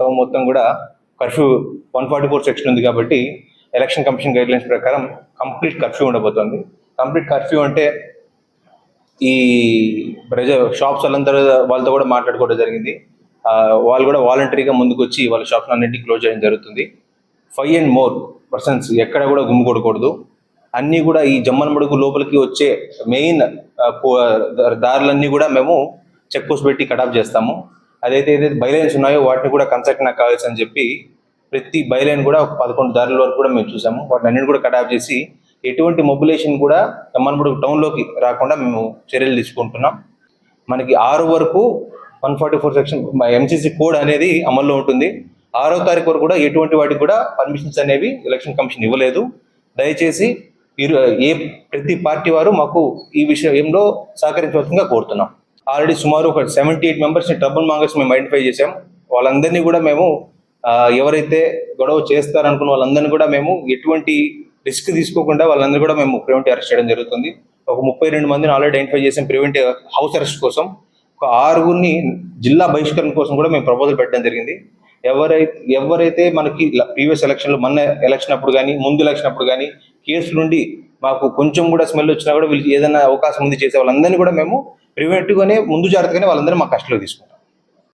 Town మొత్తం కూడా curfew one forty four section ఉంది కాబట్టి ఎలక్షన్ కమిషన్ గైడ్ లైన్స్ ప్రకారం కంప్లీట్ కర్ఫ్యూ ఉండబోతోంది. కంప్లీట్ కర్ఫ్యూ అంటే ఈ ప్రజ షాప్స్ వాళ్ళందరూ వాళ్ళతో కూడా మాట్లాడుకోవడం జరిగింది. వాళ్ళు కూడా వాలంటరీగా ముందుకు వచ్చి వాళ్ళ షాప్స్ అన్నింటినీ క్లోజ్ చేయడం జరుగుతుంది. ఫైవ్ అండ్ మోర్ పర్సన్స్ ఎక్కడ కూడా గుమ్మికూడకూడదు అన్నీ కూడా ఈ జమ్మలమడుగు లోపలికి వచ్చే మెయిన్ దారులన్నీ కూడా మేము చెక్ పోస్ట్ పెట్టి కటాప్ చేస్తాము. అదైతే ఏదైతే బైలైన్స్ ఉన్నాయో వాటిని కూడా కన్సల్ట్ నాకు కావచ్చు అని చెప్పి ప్రతి బైలైన్ కూడా ఒక పదకొండు దారుల వరకు కూడా మేము చూసాము. వాటిని అన్నిటి కూడా కటాప్ చేసి ఎటువంటి మొబిలేషన్ కూడా మనప్పుడు టౌన్లోకి రాకుండా మేము చర్యలు తీసుకుంటున్నాం. మనకి ఆరు వరకు one forty four section MCC code అనేది అమల్లో ఉంటుంది. ఆరో తారీఖు వరకు కూడా ఎటువంటి వాటికి కూడా పర్మిషన్స్ అనేవి ఎలక్షన్ కమిషన్ ఇవ్వలేదు. దయచేసి ఏ ప్రతి పార్టీ వారు మాకు ఈ విషయంలో సహకరించవలసిందిగా కోరుతున్నాం. ఆల్రెడీ సుమారు ఒక సెవెంటీ ఎయిట్ మెంబర్స్ని ట్రబుల్ మాంగర్స్ మేము ఐడెంటిఫై చేసాం వాళ్ళందరినీ కూడా మేము ఎవరైతే గొడవ చేస్తారనుకున్న వాళ్ళందరినీ కూడా మేము ఎటువంటి రిస్క్ తీసుకోకుండా వాళ్ళందరూ కూడా మేము ప్రివెంట్ అరెస్ట్ చేయడం జరుగుతుంది. ఒక ముప్పై రెండు మందిని ఆల్రెడీ ఐడెంటిఫై చేసాం ప్రివెంట్ హౌస్ అరెస్ట్ కోసం. ఒక ఆరుగురిని జిల్లా బహిష్కరణ కోసం కూడా మేము ప్రపోజల్ పెట్టడం జరిగింది. ఎవరైతే ఎవరైతే మనకి ప్రీవియస్ ఎలక్షన్లో మొన్న ఎలక్షన్ అప్పుడు కానీ ముందు ఎలక్షన్ అప్పుడు కానీ కేసు నుండి మాకు కొంచెం కూడా స్మెల్ వచ్చినా కూడా వీళ్ళకి ఏదైనా అవకాశం ఉంది చేసే వాళ్ళందరినీ కూడా మేము ప్రివెంటివ్గానే ముందు జాగ్రత్తగానే వాళ్ళందరూ మా కస్టడీలో తీసుకుంటాం.